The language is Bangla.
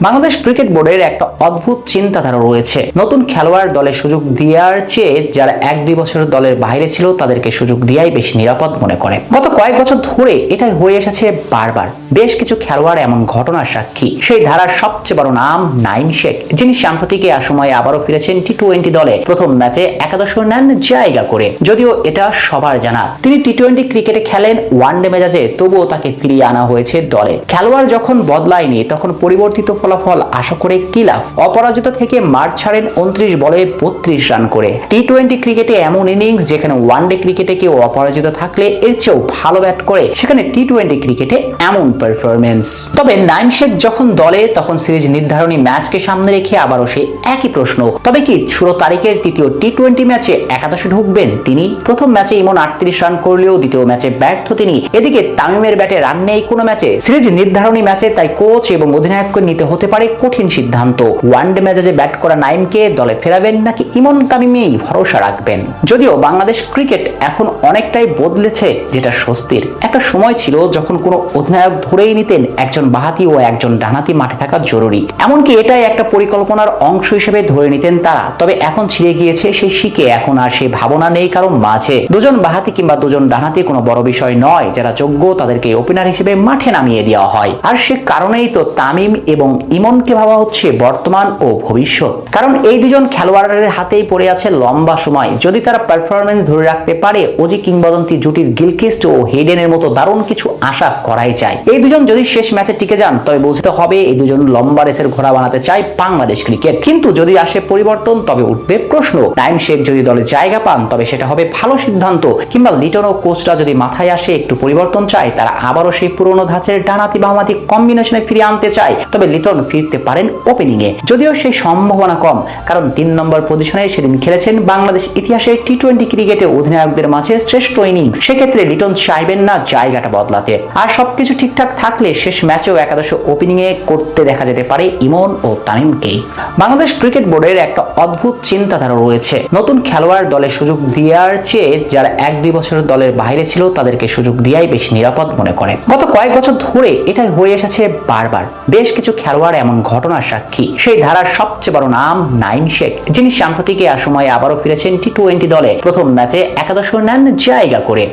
বাংলাদেশ ক্রিকেট বোর্ডের একটা অদ্ভুত চিন্তাধারা রয়েছে। নতুন খেলোয়াড় দলে সুযোগ দেওয়ার চেয়ে যারা এক দুই বছরের দলের বাইরে ছিল, তাদেরকে সুযোগ দেওয়াই বেশি নিরাপদ মনে করে। গত কয়েক বছর ধরে এটাই হয়ে এসেছে বারবার। বেশ কিছু খেলোয়াড় এমন ঘটনার সাক্ষী। সেই ধারার সবচেয়ে বড় নাম নাইম শেখ, যিনি সাম্প্রতিক সময়ে আবারও ফিরেছেন টি টোয়েন্টি দলে। প্রথম ম্যাচে একাদশ নেন জায়গা করে। যদিও এটা সবার জানা, তিনি টি টোয়েন্টি ক্রিকেটে খেলেন ওয়ানডে মেজাজে, তবুও তাকে ফিরিয়ে আনা হয়েছে দলে। খেলোয়াড় যখন বদলায়নি, তখন পরিবর্তিত ফলাফল আশা করে কি লাভ অপরাজিত থেকে মাঠ ছাড়েন উনত্রিশ বলে বত্রিশ রান করে। টি টোয়েন্টি ক্রিকেটে এমন ইনিংস যেখানে ওয়ানডে ক্রিকেটে কেউ অপরাজিত থাকলে এর চেয়েও ভালো ব্যাট করে, সেখানে টি টোয়েন্টি ক্রিকেটে এমন পারফরমেন্স তবে নাইম শেখ যখন দলে, তখন সিরিজ নির্ধারণী ম্যাচকে সামনে রেখে আবারও সে একই প্রশ্ন। তবে কি ষোলো তারিখের তৃতীয় টি টোয়েন্টি ম্যাচে একাদশে ঢুকবেন তিনি? প্রথম ম্যাচে ইমন আটত্রিশ রান করলেও দ্বিতীয় ম্যাচে ব্যর্থ তিনি। এদিকে তামিমের ব্যাটে রান নেই কোনো ম্যাচে। সিরিজ নির্ধারণী ম্যাচে তাই কোচ এবং অধিনায়ককে নিতে হতে পারে কঠিন সিদ্ধান্ত। ওয়ানডে ম্যাচে ব্যাট করা নাইমকে দলে ফেরাবেন নাকি ইমন তামিমেই ভরসা রাখবেন? যদিও বাংলাদেশ ক্রিকেট এখন অনেকটাই বদলেছে যেটা স্বস্তির। একটা সময় ছিল যখন কোনো অধিনায়ক ধরেই নিতেন একজন বাহাতি ও একজন ডানাতি মাঠে থাকা জরুরি। এমনকি এটাই একটা পরিকল্পনার অংশ হিসেবে ধরে নিতেন তারা। তবে এখন ছিঁড়ে গিয়েছে সেই শিখে, এখন আর সেই ভাবনা নেই কারণ মাঝে। দুজন বাহাতি কিংবা দুজন ডানাতি কোনো বড় বিষয় নয়, যারা যোগ্য তাদেরকে ওপেনার হিসেবে মাঠে নামিয়ে দেওয়া হয়। আর সে কারণেই তো তামিম এবং ইমনকে ভাবা হচ্ছে বর্তমান ও ভবিষ্যৎ। কারণ এই দুজন খেলোয়াড়ের হাতেই পড়ে আছে লম্বা সময়। যদি তারা পারফরমেন্স ধরে রাখতে পারে, ওজি কিংবদন্তি জুটির গিলকিস্ট ও হেডেনের মতো দারুণ কিছু আশা করাই যায় এই দুজন যদি শেষ ম্যাচে টিকে যান, তবে বুঝতে হবে এই দুজন লম্বা রেসের ঘোড়া বানাতে চায় বাংলাদেশ ক্রিকেট। কিন্তু যদি আসে পরিবর্তন, তবে উঠবে প্রশ্ন। টাইম শেখ যদি দলে জায়গা পান, তবে সেটা হবে ভালো সিদ্ধান্ত। কিংবা লিটন ও কোচরা যদি মাথায় আসে একটু পরিবর্তন চায়, তারা আবারও সেই পুরনো ধাঁচের ডানাতি বামাতি কম্বিনেশনে ফিরে আনতে চায়। তবে লিটন ফিরতে পারেন ওপেনিং এ যদিও সেই সম্ভাবনা কম, কারণ তিন নম্বর পজিশনে সেদিন খেলেছেন বাংলাদেশ ইতিহাসে টি টোয়েন্টি ক্রিকেটে অধিনায়কদের মাঝে শ্রেষ্ঠ ইনিংস সেক্ষেত্রে লিটন চাইবেন না জায়গাটা বদলাতে। আর সবকিছু ঠিকঠাক থাকলে শেষ ম্যাচেও একাদশ ওপেনিং এ করতে দেখা যেতে পারে ইমন ও তামিমকেই। বাংলাদেশ ক্রিকেট বোর্ডের একটা অদ্ভুত চিন্তাধারা রয়েছে। নতুন খেলোয়াড় দলে সুযোগ দেওয়ার চেয়ে যারা এক দুই বছরের দলের বাইরে ছিল, তাদেরকে সুযোগ দেওয়াই বেশি নিরাপদ মনে করে। গত কয়েক বছর ধরে এটাই হয়ে এসেছে বারবার। বেশ কিছু খেলোয়াড় এমন ঘটনার সাক্ষী। সেই ধারার সবচেয়ে বড় নাম নাইন শেখ যিনি সাম্প্রতিক এই সময়ে আবারও ফিরেছেন টি টোয়েন্টি দলে। প্রথম ম্যাচে একাদশ নেন জায়গা করে।